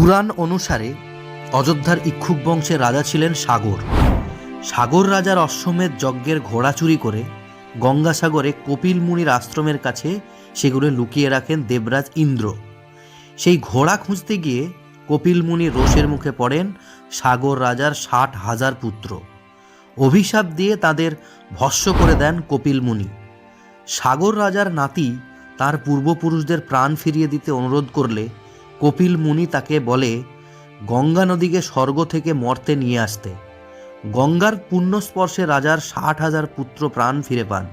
পুরাণ অনুসারে অযোধ্যার ইক্ষুক বংশের রাজা ছিলেন সাগর। সাগর রাজার অশ্বমেধ যজ্ঞের ঘোড়া চুরি করে গঙ্গাসাগরে কপিল মুনির আশ্রমের কাছে সেগুলো লুকিয়ে রাখেন দেবরাজ ইন্দ্র। সেই ঘোড়া খুঁজতে গিয়ে কপিল মুনি রোষের মুখে পড়েন সাগর রাজার ষাট হাজার পুত্র। অভিশাপ দিয়ে তাদের ভস্য করে দেন কপিল মুনি। সাগর রাজার নাতি তার পূর্বপুরুষদের প্রাণ ফিরিয়ে দিতে অনুরোধ করলে কপিল মুনি তাকে বলে, গঙ্গা নদীকে স্বর্গ থেকে মর্তে নিয়ে আসতে। গঙ্গার পুণ্যস্পর্শে রাজার ষাট হাজার পুত্র প্রাণ ফিরে পান।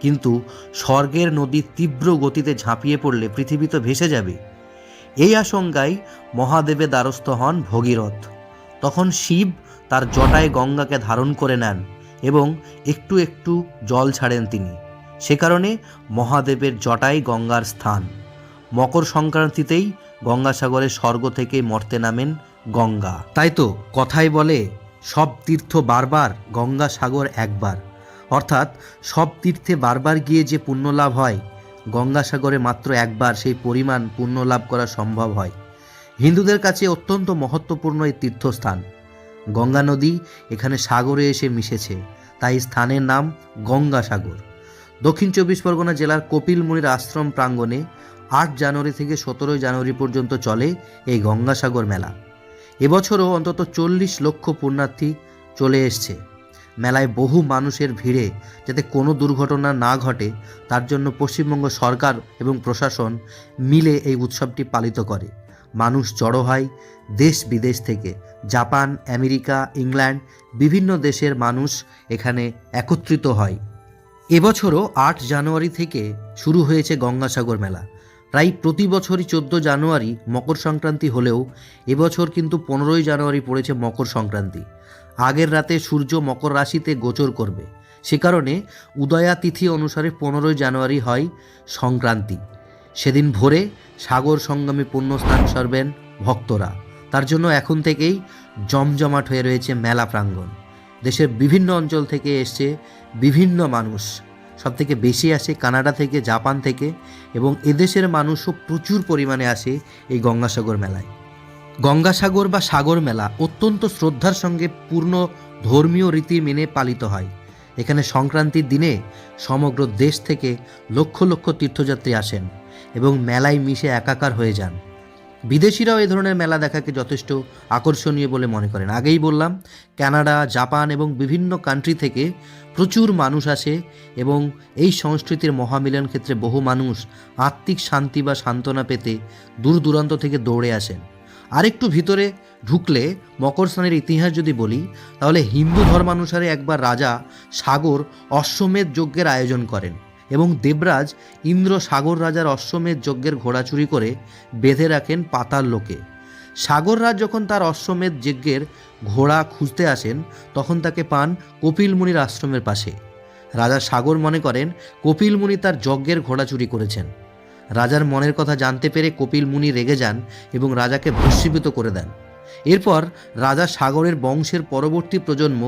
কিন্তু স্বর্গের নদী তীব্র গতিতে ঝাঁপিয়ে পড়লে পৃথিবী তো ভেসে যাবে। এই আশঙ্কায় মহাদেবে দ্বারস্থ হন ভগীরথ। তখন শিব তার জটায় গঙ্গাকে ধারণ করে নেন এবং একটু একটু জল ছাড়েন তিনি। সে কারণে মহাদেবের জটাই গঙ্গার স্থান। মকর সংক্রান্তিতেই গঙ্গাসাগরে স্বর্গ থেকে মর্তে নামেন গঙ্গা। তাই তো কথাই বলে, সব তীর্থ বারবার গঙ্গা সাগর একবার। অর্থাৎ, সব তীর্থে বারবার গিয়ে যে পুণ্য লাভ হয়, গঙ্গাসাগরে মাত্র একবার সেই পরিমাণ পুণ্য লাভ করা সম্ভব হয়। হিন্দুদের কাছে অত্যন্ত মহত্বপূর্ণ এই তীর্থস্থান। গঙ্গা নদী এখানে সাগরে এসে মিশেছে, তাই স্থানের নাম গঙ্গাসাগর। দক্ষিণ চব্বিশ পরগনা জেলার কপিল মুনির আশ্রম প্রাঙ্গণে আট জানুয়ারি থেকে সতেরোই জানুয়ারি পর্যন্ত চলে এই গঙ্গাসাগর মেলা। এবছরও অন্তত চল্লিশ লক্ষ পুণ্যার্থী চলে এসছে। মেলায় বহু মানুষের ভিড়ে যাতে কোনো দুর্ঘটনা না ঘটে, তার জন্য পশ্চিমবঙ্গ সরকার এবং প্রশাসন মিলে এই উৎসবটি পালিত করে। মানুষ জড়ো হয় দেশ বিদেশ থেকে। জাপান, আমেরিকা, ইংল্যান্ড, বিভিন্ন দেশের মানুষ এখানে একত্রিত হয়। এবছরও আট জানুয়ারি থেকে শুরু হয়েছে গঙ্গাসাগর মেলা। প্রায় প্রতি বছরই চোদ্দ জানুয়ারি মকর সংক্রান্তি হলেও এবছর কিন্তু পনেরোই জানুয়ারি পড়েছে মকর সংক্রান্তি। আগের রাতে সূর্য মকর রাশিতে গোচর করবে। সে কারণে উদয়া তিথি অনুসারে পনেরোই জানুয়ারি হয় সংক্রান্তি। সেদিন ভোরে সাগর সঙ্গমে পুণ্যস্নান সারবেন ভক্তরা। তার জন্য এখন থেকেই জমজমাট হয়ে রয়েছে মেলা প্রাঙ্গণ। দেশের বিভিন্ন অঞ্চল থেকে এসছে বিভিন্ন মানুষ। সব থেকে বেশি আসে কানাডা থেকে, জাপান থেকে এবং এদেশের মানুষও প্রচুর পরিমাণে আসে এই গঙ্গাসাগর মেলায়। গঙ্গাসাগর বা সাগর মেলা অত্যন্ত শ্রদ্ধার সঙ্গে পূর্ণ ধর্মীয় রীতি মেনে পালিত হয়। এখানে সংক্রান্তির দিনে সমগ্র দেশ থেকে লক্ষ লক্ষ তীর্থযাত্রী আসেন এবং মেলায় মিশে একাকার হয়ে যান। বিদেশিরাও এ ধরনের মেলা দেখাকে যথেষ্ট আকর্ষণীয় বলে মনে করেন। আগেই বললাম, কানাডা, জাপান এবং বিভিন্ন কান্ট্রি থেকে প্রচুর মানুষ আসে এবং এই সংস্কৃতির মহামিলন ক্ষেত্রে বহু মানুষ আত্মিক শান্তি বা সান্ত্বনা পেতে দূর দূরান্ত থেকে দৌড়ে আসেন। আরেকটু ভিতরে ঢুকলে মকর স্নানের ইতিহাস যদি বলি, তাহলে হিন্দু ধর্মানুসারে একবার রাজা সাগর অশ্বমেধ যজ্ঞের আয়োজন করেন। এবং দেবরাজ ইন্দ্র সাগর রাজার অশ্বমেধ যজ্ঞের ঘোড়া চুরি করে বেঁধে রাখেন পাতাল লোকে। সাগর রাজ যখন তার অশ্বমেধ যজ্ঞের ঘোড়া খুঁজতে আসেন, তখন তাকে পান কপিল মুনির আশ্রমের পাশে। রাজা সাগর মনে করেন, কপিল মুনি তার যজ্ঞের ঘোড়া চুরি করেছেন। রাজার মনের কথা জানতে পেরে কপিল মুনি রেগে যান এবং রাজাকে ভস্মীভূত করে দেন। এরপর রাজা সাগরের বংশের পরবর্তী প্রজন্ম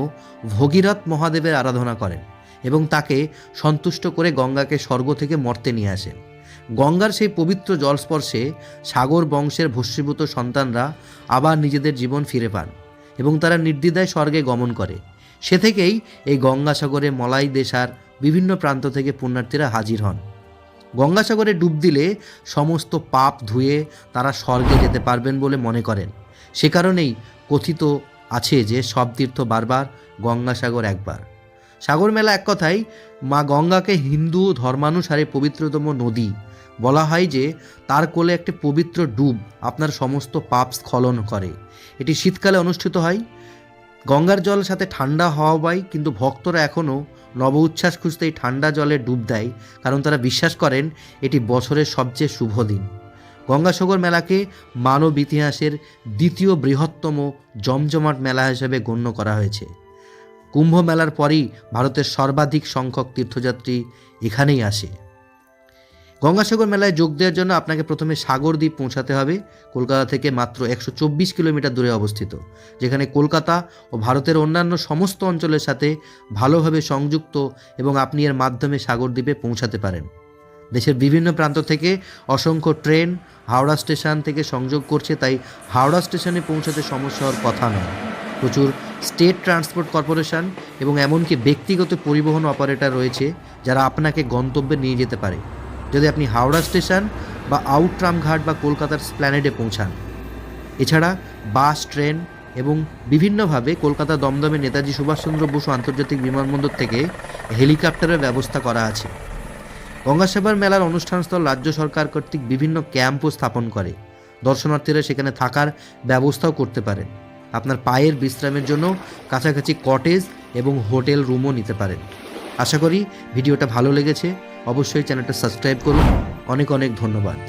ভগীরথ মহাদেবের আরাধনা করেন। এবং তাকে সন্তুষ্ট করে গঙ্গাকে স্বর্গ থেকে মর্তে নিয়ে আসেন। গঙ্গার সেই পবিত্র জলস্পর্শে সাগর বংশের ভস্মীভূত সন্তানরা আবার নিজেদের জীবন ফিরে পান এবং তারা নির্দ্বিধায় স্বর্গে গমন করে। সে থেকেই এই গঙ্গাসাগরে মলাই দেশার বিভিন্ন প্রান্ত থেকে পুণ্যার্থীরা হাজির হন। গঙ্গাসাগরে ডুব দিলে সমস্ত পাপ ধুয়ে তারা স্বর্গে যেতে পারবেন বলে মনে করেন। সে কারণেই কথিত আছে যে সব তীর্থ বারবার গঙ্গাসাগর একবার। সাগর মেলা এক কথায় মা গঙ্গাকে হিন্দু ধর্মানুসারে পবিত্রতম নদী। বলা হয় যে, তার কোলে একটি পবিত্র ডুব আপনার সমস্ত পাপ স্খলন করে। এটি শীতকালে অনুষ্ঠিত হয়। গঙ্গার জল সাথে ঠান্ডা হওয়ায় কিন্তু ভক্তরা এখনও নব উচ্ছ্বাস খুঁজতে এই ঠান্ডা জলে ডুব দেয়, কারণ তারা বিশ্বাস করেন এটি বছরের সবচেয়ে শুভ দিন। গঙ্গাসাগর মেলাকে মানব ইতিহাসের দ্বিতীয় বৃহত্তম জমজমাট মেলা হিসেবে গণ্য করা হয়েছে। কুম্ভ মেলার পরই ভারতের সর্বাধিক সংখ্যক তীর্থযাত্রী এখানেই আসে। গঙ্গাসাগর মেলায় যোগ দেওয়ার জন্য আপনাকে প্রথমে সাগরদ্বীপ পৌঁছাতে হবে। কলকাতা থেকে মাত্র একশো চব্বিশ কিলোমিটার দূরে অবস্থিত, যেখানে কলকাতা ও ভারতের অন্যান্য সমস্ত অঞ্চলের সাথে ভালোভাবে সংযুক্ত এবং আপনি এর মাধ্যমে সাগরদ্বীপে পৌঁছাতে পারেন। দেশের বিভিন্ন প্রান্ত থেকে অসংখ্য ট্রেন হাওড়া স্টেশন থেকে সংযোগ করছে, তাই হাওড়া স্টেশনে পৌঁছাতে সমস্যা হওয়ার কথা নয়। প্রচুর স্টেট ট্রান্সপোর্ট কর্পোরেশন এবং এমনকি ব্যক্তিগত পরিবহন অপারেটর রয়েছে যারা আপনাকে গন্তব্যে নিয়ে যেতে পারে। যদি আপনি হাওড়া স্টেশন বা আউটরাম ঘাট বা কলকাতার স্প্ল্যানেডে পৌঁছান। এছাড়া বাস, ট্রেন এবং বিভিন্নভাবে কলকাতা দমদমে নেতাজি সুভাষচন্দ্র বসু আন্তর্জাতিক বিমানবন্দর থেকে হেলিকপ্টারের ব্যবস্থা করা আছে। গঙ্গাসাগর মেলার অনুষ্ঠানস্থল রাজ্য সরকার কর্তৃক বিভিন্ন ক্যাম্পও স্থাপন করে। দর্শনার্থীরা সেখানে থাকার ব্যবস্থাও করতে পারেন। আপনার পায়ের বিশ্রামের জন্য কাছাকাছি কটেজ এবং হোটেল রুমও নিতে পারেন। আশা করি ভিডিওটা ভালো লেগেছে। অবশ্যই চ্যানেলটা সাবস্ক্রাইব করুন। অনেক অনেক ধন্যবাদ।